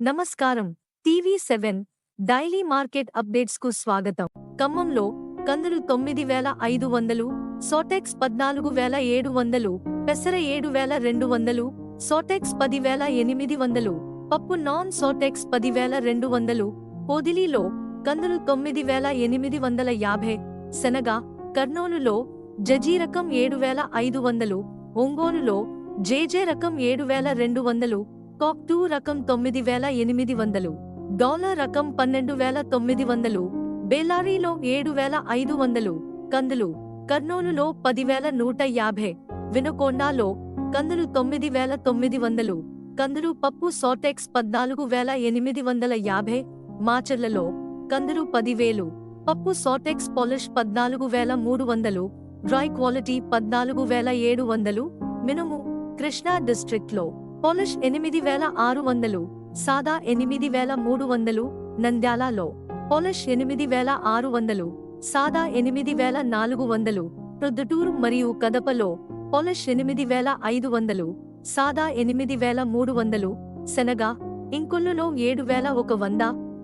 నమస్కారం. TV seven daily market అప్డేట్స్కు స్వాగతం. ఖమ్మంలో కందులు తొమ్మిది వేల ఐదు వందలు సోటెక్స్ పద్నాలుగు వేల ఏడు వందలు పెసర ఏడు వేల రెండు వందలు సోటెక్స్ పది వేల ఎనిమిది వందలు పప్పు నాన్ సోటెక్స్ పది వేల రెండు వందలు పొదిలీలో కందులు తొమ్మిది వేల ఎనిమిది వందల యాభై శనగ కర్నూలులో జజీ రకం ఏడు వేల ఐదు వందలు ఒంగోలులో జేజే రకం ఏడు వేల రెండు వందలు కాక్ టూ రకం తొమ్మిది వేల ఎనిమిది వందలు డాలర్ రకం పన్నెండు వేల తొమ్మిది వందలు బేలారీలో ఏడు వేల ఐదు వందలు కందులు కర్నూలులో పదివేల నూట యాభై వినకొండాలో కందులు తొమ్మిది వేల తొమ్మిది వందలు కందులు పప్పు సోటెక్స్ పద్నాలుగు వేల ఎనిమిది వందల యాభై మాచర్లలో కందులు పదివేలు పప్పు సోటెక్స్ పాలిష్ పద్నాలుగు వేల మూడు వందలు డ్రై క్వాలిటీ పద్నాలుగు వేల ఏడు వందలు మినుము కృష్ణా డిస్ట్రిక్ట్లో పోలిష్ ఎనిమిది వేల ఆరు వందలు సాదా ఎనిమిది వేల మూడు వందలు నంద్యాలలో పోలిష్ ఎనిమిది వేల ఆరు వందలు సాదా ఎనిమిది వేల నాలుగు వందలు ప్రొద్దుటూరు మరియు కదపలో పోలిష్ ఎనిమిది వేల ఐదు వందలు సాదా ఎనిమిది వేల మూడు వందలు శనగ ఇంకొల్లులో ఏడు వేల ఒక వంద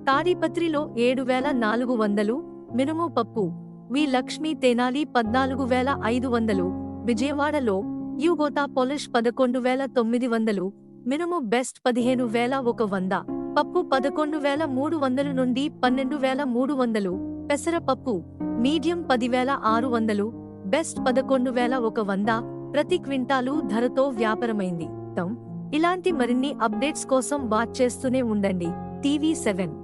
తాడిపత్రిలో ఏడు వేల నాలుగు వందలు మినుము పప్పు వి లక్ష్మీ తేనాలి పద్నాలుగు వేల ఐదు వందలు విజయవాడలో యుగోతా పొలిష్ పదకొండు వేల తొమ్మిది వందలు మినుము బెస్ట్ పదిహేను వేల ఒక వంద పప్పు పదకొండు వేల మూడు వందలు నుండి పన్నెండు వేల మూడు వందలు పెసరపప్పు మీడియం పదివేల ఆరు వందలు బెస్ట్ పదకొండు వేల ఒక వంద ప్రతి క్వింటాలు ధరతో వ్యాపారమైంది. ఇలాంటి మరిన్ని అప్డేట్స్ కోసం వాచ్ చేస్తూనే ఉండండి. TV seven.